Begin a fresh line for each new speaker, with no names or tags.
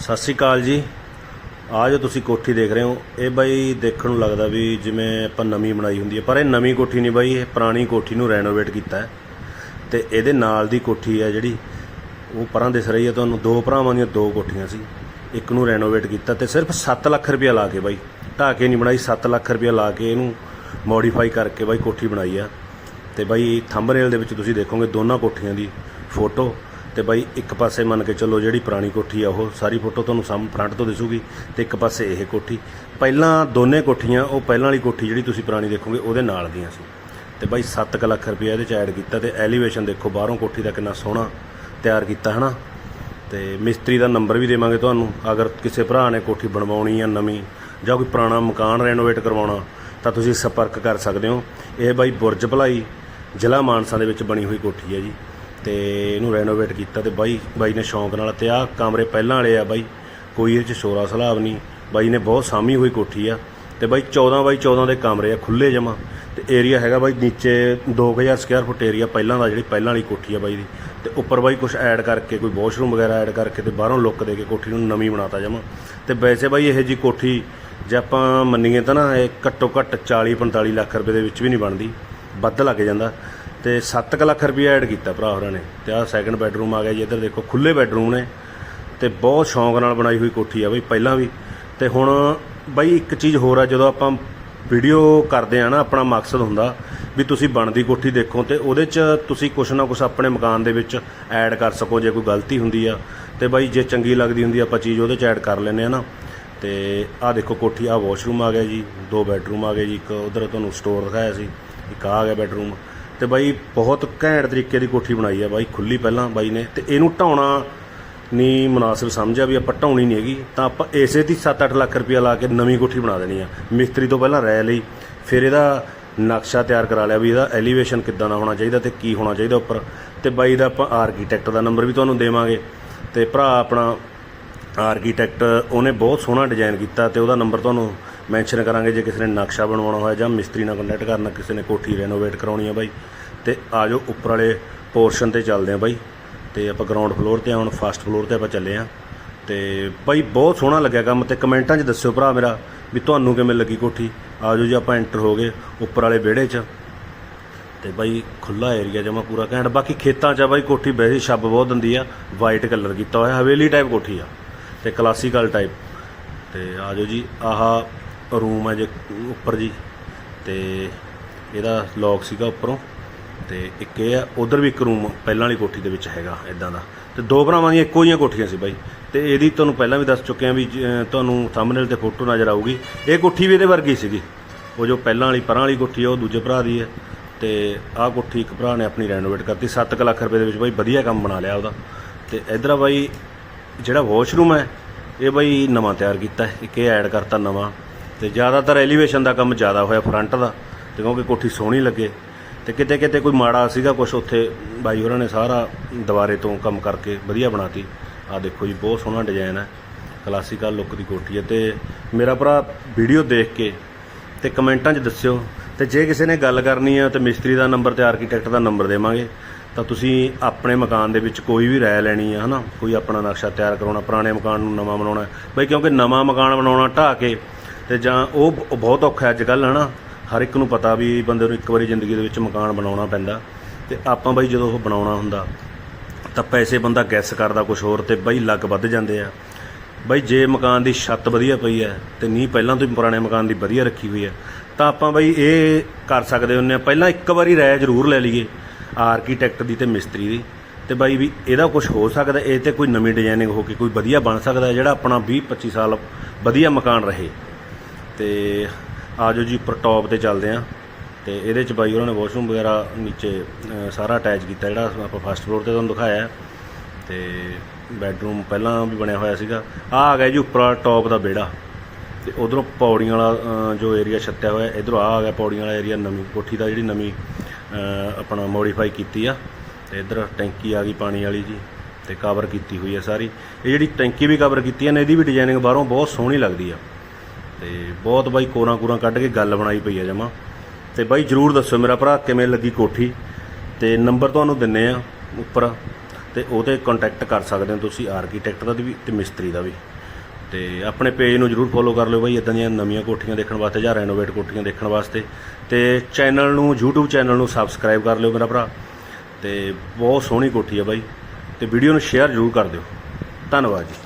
ਸਤਿ ਸ਼੍ਰੀ ਅਕਾਲ ਜੀ। ਆ ਜੋ ਤੁਸੀਂ ਕੋਠੀ ਦੇਖ ਰਹੇ ਹੋ, ਇਹ ਬਾਈ ਦੇਖਣ ਨੂੰ ਲੱਗਦਾ ਵੀ ਜਿਵੇਂ ਆਪਾਂ ਨਵੀਂ ਬਣਾਈ ਹੁੰਦੀ ਹੈ। ਪਰ ਇਹ ਨਵੀਂ ਕੋਠੀ ਨਹੀਂ ਬਾਈ, ਇਹ ਪੁਰਾਣੀ ਕੋਠੀ ਨੂੰ ਰੈਨੋਵੇਟ ਕੀਤਾ ਹੈ। ਤੇ ਇਹਦੇ ਨਾਲ ਦੀ ਕੋਠੀ ਹੈ ਜਿਹੜੀ, ਉਹ ਪਰਾਂ ਦਿਸ ਰਹੀ ਹੈ ਤੁਹਾਨੂੰ। ਦੋ ਭਰਾਵਾਂ ਦੀਆਂ ਦੋ ਕੋਠੀਆਂ ਸੀ। ਇੱਕ ਨੂੰ ਰੈਨੋਵੇਟ ਕੀਤਾ ਤੇ ਸਿਰਫ 7 ਲੱਖ ਰੁਪਇਆ ਲਾ ਕੇ ਬਾਈ, ਢਾਹ ਕੇ ਨਹੀਂ ਬਣਾਈ 7 ਲੱਖ ਰੁਪਇਆ ਲਾ ਕੇ ਇਹਨੂੰ ਮੋਡੀਫਾਈ ਕਰਕੇ ਬਾਈ ਕੋਠੀ ਬਣਾਈ ਆ। ਤੇ ਬਾਈ ਥੰਬਨੇਲ ਦੇ ਵਿੱਚ ਤੁਸੀਂ ਦੇਖੋਗੇ ਦੋਨਾਂ ਕੋਠੀਆਂ ਦੀ ਫੋਟੋ ਤੇ ਬਾਈ ਇੱਕ ਪਾਸੇ ਮੰਨ ਕੇ ਚੱਲੋ ਜਿਹੜੀ ਪੁਰਾਣੀ ਕੋਠੀ ਆ, ਉਹ ਸਾਰੀ ਫੋਟੋ ਤੁਹਾਨੂੰ ਸਾਹਮ ਫਰੰਟ ਤੋਂ ਦਿਸੂਗੀ ਤੇ ਇੱਕ ਪਾਸੇ ਇਹ ਕੋਠੀ। ਪਹਿਲਾਂ ਦੋਨੇ ਕੋਠੀਆਂ, ਉਹ ਪਹਿਲਾਂ ਵਾਲੀ ਕੋਠੀ ਜਿਹੜੀ ਤੁਸੀਂ ਪੁਰਾਣੀ ਦੇਖੋਗੇ, ਉਹਦੇ ਨਾਲ ਦੀਆਂ ਸੀ। ਤੇ ਬਾਈ 7 ਲੱਖ ਰੁਪਏ ਇਹਦੇ ਚ ਐਡ ਕੀਤਾ ਤੇ ਐਲੀਵੇਸ਼ਨ ਦੇਖੋ, ਬਾਹਰੋਂ ਕੋਠੀ ਦਾ ਕਿੰਨਾ ਸੋਹਣਾ ਤਿਆਰ ਕੀਤਾ, ਹਨਾ? ਤੇ ਮਿਸਤਰੀ ਦਾ ਨੰਬਰ ਵੀ ਦੇਵਾਂਗੇ ਤੁਹਾਨੂੰ। ਅਗਰ ਕਿਸੇ ਭਰਾ ਨੇ ਕੋਠੀ ਬਣਵਾਉਣੀ ਆ ਨਵੀਂ, ਜਾਂ ਕੋਈ ਪੁਰਾਣਾ ਮਕਾਨ ਰੈਨੋਵੇਟ ਕਰਵਾਉਣਾ, ਤਾਂ ਤੁਸੀਂ ਸੰਪਰਕ ਕਰ ਸਕਦੇ ਹੋ। ਇਹ ਬਾਈ ਬੁਰਜ ਭਲਾਈ, ਜ਼ਿਲ੍ਹਾ ਮਾਨਸਾ ਦੇ ਵਿੱਚ ਬਣੀ ਹੋਈ ਕੋਠੀ ਹੈ ਜੀ। ਤੇ ਇਹਨੂੰ ਰੈਨੋਵੇਟ ਕੀਤਾ ਤੇ ਬਾਈ ਬਾਈ ਨੇ ਸ਼ੌਂਕ ਨਾਲ ਤੇ ਆਹ ਕਮਰੇ ਪਹਿਲਾਂ ਵਾਲੇ ਆ ਬਾਈ, ਕੋਈ ਇਹਦੇ ਚ ਸ਼ੋਰਾ ਸਲਾਬ ਨਹੀਂ। ਬਾਈ ਨੇ ਬਹੁਤ ਸਾਮੀ ਹੋਈ ਕੋਠੀ ਆ ਤੇ ਬਾਈ 14 ਬਾਈ 14 ਦੇ ਕਮਰੇ ਆ ਖੁੱਲੇ ਜਮਾ ਤੇ ਏਰੀਆ ਹੈਗਾ ਬਾਈ ਨੀਚੇ 2000 ਸਕੁਅਰ ਫੁੱਟ ਏਰੀਆ ਪਹਿਲਾਂ ਦਾ ਜਿਹੜੀ ਪਹਿਲਾਂ ਵਾਲੀ ਕੋਠੀ ਆ ਬਾਈ ਦੀ। ਤੇ ਉੱਪਰ ਬਾਈ ਕੁਝ ਐਡ ਕਰਕੇ, ਕੋਈ ਵਾਸ਼ਰੂਮ ਵਗੈਰਾ ਐਡ ਕਰਕੇ ਤੇ ਬਾਹਰੋਂ ਲੁੱਕ ਦੇ ਕੇ ਕੋਠੀ ਨੂੰ ਨਵੀਂ ਬਣਾਤਾ ਜਮਾ। ਤੇ ਵੈਸੇ ਬਾਈ ਇਹ ਜੀ ਕੋਠੀ ਜੇ ਆਪਾਂ ਮੰਨੀਏ ਤਾਂ ਨਾ, ਇਹ ਘੱਟੋ ਘੱਟ 40 45 ਲੱਖ ਰੁਪਏ ਦੇ ਵਿੱਚ ਵੀ ਨਹੀਂ ਬਣਦੀ। ਵੱਧ ਲੱਗ ਜਾਂਦਾ। ਤੇ 7 ਲੱਖ ਰੁਪਏ ਐਡ ਕੀਤਾ ਭਰਾ ਹੋਰਾਂ ਨੇ ਤੇ ਆਹ ਸੈਕੰਡ ਬੈਡਰੂਮ ਆ ਗਿਆ ਜੀ, ਇੱਧਰ ਦੇਖੋ ਖੁੱਲੇ ਬੈਡਰੂਮ ਨੇ ਤੇ ਬਹੁਤ ਸ਼ੌਂਕ ਨਾਲ ਬਣਾਈ ਹੋਈ ਕੋਠੀ ਆ ਬਈ, ਪਹਿਲਾਂ ਵੀ। ਤੇ ਹੁਣ ਬਈ ਇੱਕ ਚੀਜ਼ ਹੋਰ ਆ, ਜਦੋਂ ਆਪਾਂ ਵੀਡੀਓ ਕਰਦੇ ਆ ਨਾ, ਆਪਣਾ ਮਕਸਦ ਹੁੰਦਾ ਵੀ ਤੁਸੀਂ ਬਣਦੀ ਕੋਠੀ ਦੇਖੋ ਤੇ ਉਹਦੇ 'ਚ ਤੁਸੀਂ ਕੁਛ ਨਾ ਕੁਛ ਆਪਣੇ ਮਕਾਨ ਦੇ ਵਿੱਚ ਐਡ ਕਰ ਸਕੋ, ਜੇ ਕੋਈ ਗਲਤੀ ਹੁੰਦੀ ਆ। ਤੇ ਬਾਈ ਜੇ ਚੰਗੀ ਲੱਗਦੀ ਹੁੰਦੀ ਆਪਾਂ ਚੀਜ਼ ਉਹਦੇ 'ਚ ਐਡ ਕਰ ਲੈਂਦੇ ਆ ਨਾ। ਤੇ ਆਹ ਦੇਖੋ ਕੋਠੀ, ਆਹ ਵਾਸ਼ਰੂਮ ਆ ਗਿਆ ਜੀ, ਦੋ ਬੈਡਰੂਮ ਆ ਗਏ ਜੀ, ਇੱਕ ਉਧਰ ਤੁਹਾਨੂੰ ਸਟੋਰ ਦਿਖਾਇਆ ਸੀ, ਇੱਕ ਆ ਗਿਆ ਬੈਡਰੂਮ ਤੇ ਬਾਈ ਬਹੁਤ ਘੈਂਟ ਤਰੀਕੇ ਦੀ ਕੋਠੀ ਬਣਾਈ ਆ ਬਾਈ ਖੁੱਲੀ ਪਹਿਲਾਂ ਬਾਈ ਨੇ ਤੇ ਇਹਨੂੰ ਢਾਉਣਾ ਨਹੀਂ ਮੁਨਾਸਿਬ ਸਮਝਿਆ ਵੀ ਆਪਾਂ ਢਾਉਣੀ ਨਹੀਂ ਹੈਗੀ, ਤਾਂ ਆਪਾਂ ਇਸੇ ਦੀ 7-8 ਲੱਖ ਰੁਪਇਆ ਲਾ ਕੇ ਨਵੀਂ ਕੋਠੀ ਬਣਾ ਦੇਣੀ ਆ। ਮਿਸਤਰੀ ਤੋਂ ਪਹਿਲਾਂ ਰਾਇ ਲਈ, ਫਿਰ ਇਹਦਾ ਨਕਸ਼ਾ ਤਿਆਰ ਕਰਾ ਲਿਆ ਵੀ ਇਹਦਾ ਐਲੀਵੇਸ਼ਨ ਕਿੱਦਾਂ ਦਾ ਹੋਣਾ ਚਾਹੀਦਾ ਤੇ ਕੀ ਹੋਣਾ ਚਾਹੀਦਾ ਉੱਪਰ। ਤੇ ਬਾਈ ਦਾ ਆਪਾਂ ਆਰਕੀਟੈਕਟ ਦਾ ਨੰਬਰ ਵੀ ਤੁਹਾਨੂੰ ਦੇਵਾਂਗੇ। ਤੇ ਭਰਾ ਆਪਣਾ ਆਰਕੀਟੈਕਟ ਉਹਨੇ ਬਹੁਤ ਸੋਹਣਾ ਡਿਜ਼ਾਈਨ ਕੀਤਾ ਤੇ ਉਹਦਾ ਨੰਬਰ ਤੁਹਾਨੂੰ ਮੈਂਸ਼ਨ ਕਰਾਂਗੇ ਜੇ ਕਿਸੇ ਨੇ ਨਕਸ਼ਾ ਬਣਵਾਉਣਾ ਹੋਇਆ ਜਾਂ ਮਿਸਤਰੀ ਨਾਲ ਕੰਟੈਕਟ ਕਰਨਾ, ਕਿਸੇ ਨੇ ਕੋਠੀ ਰੈਨੋਵੇਟ ਕਰਾਉਣੀ ਆ ਬਾਈ। ਤੇ ਆਜੋ ਉੱਪਰ ਵਾਲੇ ਪੋਰਸ਼ਨ ਤੇ ਚੱਲਦੇ ਆ ਬਾਈ। ਤੇ ਆਪਾਂ ਗਰਾਊਂਡ ਫਲੋਰ ਤੇ ਹੁਣ ਫਸਟ ਫਲੋਰ ਤੇ ਆਪਾਂ ਚੱਲੇ ਆ ਤੇ ਬਾਈ, ਬਹੁਤ ਸੋਹਣਾ ਲੱਗਿਆ ਕੰਮ ਤੇ ਕਮੈਂਟਾਂ 'ਚ ਦੱਸਿਓ ਭਰਾ ਮੇਰਾ ਵੀ ਤੁਹਾਨੂੰ ਕਿਵੇਂ ਲੱਗੀ ਕੋਠੀ। ਆਜੋ ਜੀ, ਆਪਾਂ ਐਂਟਰ ਹੋ ਗਏ ਉੱਪਰ ਵਾਲੇ ਵਿਹੜੇ 'ਚ। ਤੇ ਬਾਈ ਖੁੱਲਾ ਏਰੀਆ ਜਮਾ ਪੂਰਾ ਘੈਂਟ। ਬਾਕੀ ਖੇਤਾਂ 'ਚ ਆ ਬਾਈ, ਕੋਠੀ ਵੈਸੇ ਛੱਬ ਬਹੁਤ ਦਿੰਦੀ ਆ ਵਾਈਟ ਕਲਰ ਕੀਤਾ ਹੋਇਆ, ਹਵੇਲੀ ਟਾਈਪ ਕੋਠੀ ਆ ਤੇ ਕਲਾਸੀਕਲ ਟਾਈਪ ਤੇ ਆਜੋ ਜੀ, ਆਹਾ ਰੂਮ ਹੈ ਜੇ ਉੱਪਰ ਜੀ। ਤੇ ਇਹਦਾ ਲੌਕ ਸੀਗਾ ਉੱਪਰੋਂ। ਤੇ ਇੱਕ ਇਹ ਆ, ਉਧਰ ਵੀ ਇੱਕ ਰੂਮ ਪਹਿਲਾਂ ਵਾਲੀ ਕੋਠੀ ਦੇ ਵਿੱਚ ਹੈਗਾ ਇਦਾਂ ਦਾ। ਤੇ ਦੋ ਭਰਾਵਾਂ ਦੀਆਂ ਇੱਕੋ ਜਿਹੀਆਂ ਕੋਠੀਆਂ ਸੀ ਬਾਈ। ਤੇ ਇਹਦੀ ਤੁਹਾਨੂੰ ਪਹਿਲਾਂ ਵੀ ਦੱਸ ਚੁੱਕੇ ਆ ਵੀ ਜ- ਤੁਹਾਨੂੰ ਥੰਬਨੇਲ ਤੇ ਫੋਟੋ ਨਜ਼ਰ ਆਊਗੀ। ਇਹ ਕੋਠੀ ਵੀ ਇਹਦੇ ਵਰਗੀ ਸੀਗੀ। ਉਹ ਜੋ ਪਹਿਲਾਂ ਵਾਲੀ, ਪਰਾਂ ਵਾਲੀ ਕੋਠੀ ਆ, ਉਹ ਦੂਜੇ ਭਰਾ ਦੀ ਹੈ ਤੇ ਆਹ ਕੋਠੀ ਇੱਕ ਭਰਾ ਨੇ ਆਪਣੀ ਰੈਨੋਵੇਟ ਕਰਤੀ। 7 ਲੱਖ ਰੁਪਏ ਦੇ ਵਿੱਚ ਬਾਈ ਵਧੀਆ ਕੰਮ ਬਣਾ ਲਿਆ ਉਹਦਾ। ਤੇ ਇਧਰ ਆ ਬਾਈ, ਜਿਹੜਾ ਵਾਸ਼ਰੂਮ ਹੈ, ਇਹ ਬਾਈ ਨਵਾਂ ਤਿਆਰ ਕੀਤਾ ਇੱਕ ਇਹ ਐਡ ਕਰਤਾ ਨਵਾਂ। ਤੇ ਜ਼ਿਆਦਾਤਰ ਐਲੀਵੇਸ਼ਨ ਦਾ ਕੰਮ ਜ਼ਿਆਦਾ ਹੋਇਆ ਫਰੰਟ ਦਾ। ਤੇ ਕਿਉਂਕਿ ਕੋਠੀ ਸੋਹਣੀ ਲੱਗੇ। ਤੇ ਕਿਤੇ ਕਿਤੇ ਕੋਈ ਮਾੜਾ ਸੀਗਾ ਕੁਝ ਉੱਥੇ ਬਾਈ ਉਹਨਾਂ ਨੇ ਸਾਰਾ ਦੁਬਾਰੇ ਤੋਂ ਕੰਮ ਕਰਕੇ ਵਧੀਆ ਬਣਾਤੀ। ਆ ਦੇਖੋ ਜੀ, ਬਹੁਤ ਸੋਹਣਾ ਡਿਜ਼ਾਈਨ ਹੈ। ਕਲਾਸੀਕਲ ਲੁੱਕ ਦੀ ਕੋਠੀ ਹੈ ਤੇ ਮੇਰਾ ਭਰਾ ਵੀਡੀਓ ਦੇਖ ਕੇ ਤੇ ਕਮੈਂਟਾਂ 'ਚ ਦੱਸਿਓ। ਤੇ ਜੇ ਕਿਸੇ ਨੇ ਗੱਲ ਕਰਨੀ ਹੈ ਤੇ ਮਿਸਤਰੀ ਦਾ ਨੰਬਰ ਤੇ ਆਰਕੀਟੈਕਟ ਦਾ ਨੰਬਰ ਦੇਵਾਂਗੇ, ਤਾਂ ਤੁਸੀਂ ਆਪਣੇ ਮਕਾਨ ਦੇ ਵਿੱਚ ਕੋਈ ਵੀ ਰਾਇ ਲੈਣੀ ਆ ਹਨਾ? ਕੋਈ ਆਪਣਾ ਨਕਸ਼ਾ ਤਿਆਰ ਕਰਾਉਣਾ, ਪੁਰਾਣੇ ਮਕਾਨ ਨੂੰ ਨਵਾਂ ਬਣਾਉਣਾ ਬਈ ਕਿਉਂਕਿ ਨਵਾਂ ਮਕਾਨ ਬਣਾਉਣਾ ਢਾਹ ਕੇ ਤੇ ਜਾਂ ਉਹ ਬਹੁਤ ਔਖਾ ਅੱਜ ਕੱਲ੍ਹ, ਹਨਾ? ਹਰ ਇੱਕ ਨੂੰ ਪਤਾ ਵੀ ਬੰਦੇ ਨੂੰ ਇੱਕ ਵਾਰੀ ਜ਼ਿੰਦਗੀ ਦੇ ਵਿੱਚ ਮਕਾਨ ਬਣਾਉਣਾ ਪੈਂਦਾ ਤੇ ਆਪਾਂ ਬਾਈ ਜਦੋਂ ਉਹ ਬਣਾਉਣਾ ਹੁੰਦਾ ਤਾਂ ਪੈਸੇ ਬੰਦਾ ਗੈਸ ਕਰਦਾ ਕੁਝ ਹੋਰ ਤੇ ਬਈ ਲੱਗ ਵੱਧ ਜਾਂਦੇ ਆ। ਬਾਈ ਜੇ ਮਕਾਨ ਦੀ ਛੱਤ ਵਧੀਆ ਪਈ ਹੈ ਤੇ ਨੀਂਹ ਪਹਿਲਾਂ ਤੋਂ ਹੀ ਪੁਰਾਣੇ ਮਕਾਨ ਦੀ ਵਧੀਆ ਰੱਖੀ ਹੋਈ ਹੈ, ਤਾਂ ਆਪਾਂ ਬਾਈ ਇਹ ਕਰ ਸਕਦੇ ਹੁੰਨੇ ਆ ਪਹਿਲਾਂ ਇੱਕ ਵਾਰੀ ਰਾਇ ਜ਼ਰੂਰ ਲੈ ਲਈਏ ਆਰਕੀਟੈਕਟ ਦੀ ਤੇ ਮਿਸਤਰੀ ਦੀ ਤੇ ਬਾਈ ਵੀ ਇਹਦਾ ਕੁਝ ਹੋ ਸਕਦਾ, ਇਹ ਤੇ ਕੋਈ ਨਵੀਂ ਡਿਜ਼ਾਈਨਿੰਗ ਹੋ ਕੇ ਕੋਈ ਵਧੀਆ ਬਣ ਸਕਦਾ ਜਿਹੜਾ ਆਪਣਾ 20 25 ਸਾਲ ਵਧੀਆ ਮਕਾਨ ਰਹੇ। ਤੇ ਆਜੋ ਜੀ ਉੱਪਰ ਟੌਪ ਤੇ ਚੱਲਦੇ ਆਂ ਤੇ ਇਹਦੇ ਚ ਬਾਈ ਉਹਨਾਂ ਨੇ ਵਾਸ਼ਰੂਮ ਵਗੈਰਾ ਨੀਚੇ ਸਾਰਾ ਅਟੈਚ ਕੀਤਾ ਜਿਹੜਾ ਆਪਾਂ ਫਸਟ ਫਲੋਰ ਤੇ ਤੁਹਾਨੂੰ ਦਿਖਾਇਆ ਹੈ। ਤੇ ਬੈੱਡਰੂਮ ਪਹਿਲਾਂ ਵੀ ਬਣਿਆ ਹੋਇਆ ਸੀਗਾ। ਆ ਆ ਗਿਆ ਜੀ ਉੱਪਰ ਟੌਪ ਦਾ ਵਿਹੜਾ। ਤੇ ਉਧਰੋਂ ਪੌੜੀਆਂ ਵਾਲਾ ਜੋ ਏਰੀਆ ਛੱਤਿਆ ਹੋਇਆ, ਇਧਰੋਂ ਆ ਆ ਗਿਆ ਪੌੜੀਆਂ ਵਾਲਾ ਏਰੀਆ ਨਵੀਂ। ਕੋਠੀ ਦਾ ਜਿਹੜੀ ਨਵੀਂ ਆਪਣਾ ਮੋਡੀਫਾਈ ਕੀਤੀ ਆ। ਤੇ ਇਧਰ ਟੈਂਕੀ ਆ ਗਈ ਪਾਣੀ ਵਾਲੀ ਜੀ, ਤੇ ਕਵਰ ਕੀਤੀ ਹੋਈ ਆ ਸਾਰੀ। ਇਹ ਜਿਹੜੀ ਟੈਂਕੀ ਵੀ ਕਵਰ ਕੀਤੀ ਹੈ ਨੇ ਇਹਦੀ ਵੀ ਡਿਜ਼ਾਈਨਿੰਗ ਬਾਹਰੋਂ ਬਹੁਤ ਸੋਹਣੀ ਲੱਗਦੀ ਆ। ਤੇ ਬਹੁਤ ਬਾਈ ਕੋਰਾਂ ਕੋਰਾਂ ਕੱਢ ਕੇ ਗੱਲ ਬਣਾਈ ਪਈ ਆ ਜਮਾ। ਤੇ ਬਾਈ ਜਰੂਰ ਦੱਸੋ ਮੇਰਾ ਭਰਾ, ਕਿਵੇਂ ਲੱਗੀ ਕੋਠੀ? ਤੇ ਨੰਬਰ ਤੁਹਾਨੂੰ ਦਿੰਨੇ ਆ ਉੱਪਰ, ਤੇ ਉਹ 'ਤੇ ਕੰਟੈਕਟ ਕਰ ਸਕਦੇ ਹੋ ਤੁਸੀਂ ਆਰਕੀਟੈਕਟ ਦਾ ਵੀ ਤੇ ਮਿਸਤਰੀ ਦਾ ਵੀ। ਤੇ ਆਪਣੇ ਪੇਜ ਨੂੰ ਜਰੂਰ ਫੋਲੋ ਕਰ ਲਿਓ ਬਾਈ ਇਦਾਂ ਦੀਆਂ ਨਵੀਆਂ ਕੋਠੀਆਂ ਦੇਖਣ ਵਾਸਤੇ ਜਾਂ ਰੈਨੋਵੇਟ ਕੋਠੀਆਂ ਦੇਖਣ ਵਾਸਤੇ। ਤੇ ਚੈਨਲ ਨੂੰ, YouTube ਚੈਨਲ ਨੂੰ ਸਬਸਕ੍ਰਾਈਬ ਕਰ ਲਿਓ ਮੇਰਾ ਭਰਾ। ਤੇ ਬਹੁਤ ਸੋਹਣੀ ਕੋਠੀ ਆ ਬਾਈ। ਤੇ ਵੀਡੀਓ ਨੂੰ ਸ਼ੇਅਰ ਜਰੂਰ ਕਰ ਦਿਓ। ਧੰਨਵਾਦ ਜੀ।